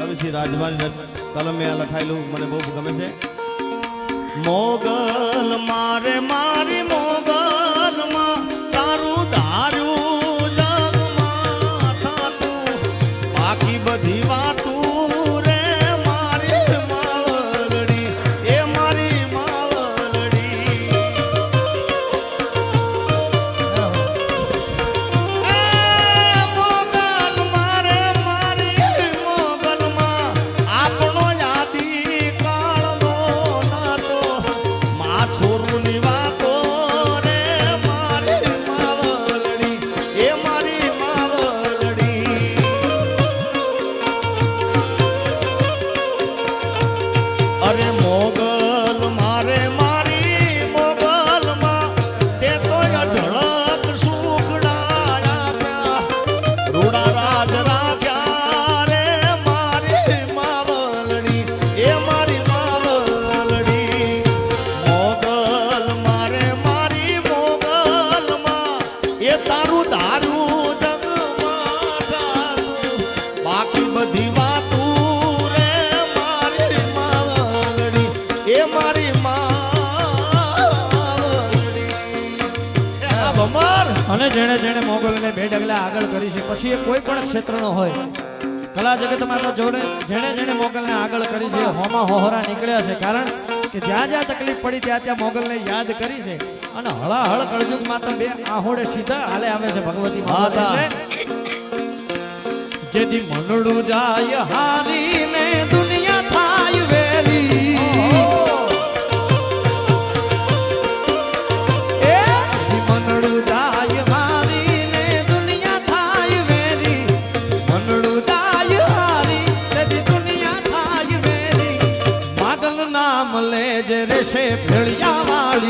કવિશ્રી રાજભાની કલમે આ લખાયેલું મને બહુ ગમે છે. મોગલ મારે મારી મોગલ માં તારું ધાર્યું જગમાં બાકી બધી વાતું મા છોરુની વાતો આ ભમર અને જેણે જેણે મોગલને બે ડગલા આગળ કરી છે પછી એ કોઈ પણ ક્ષેત્રનો હોય. કલા જગતમાં તો જોડે જેણે જેણે મોગલને આગળ કરી છે હોમા હોહરા નીકળ્યા છે. કારણ કે જ્યાં જ્યાં તકલીફ પડી ત્યાં ત્યાં મોગલને યાદ કરી છે. અને હળાહળ કળજુગમાં તો બે આહોડે સીધા હાલે આવે છે ભગવતી માતા જેથી મનડું જાય હારીને દુનિયા થાય રહેશે ભેળિયા વાળી.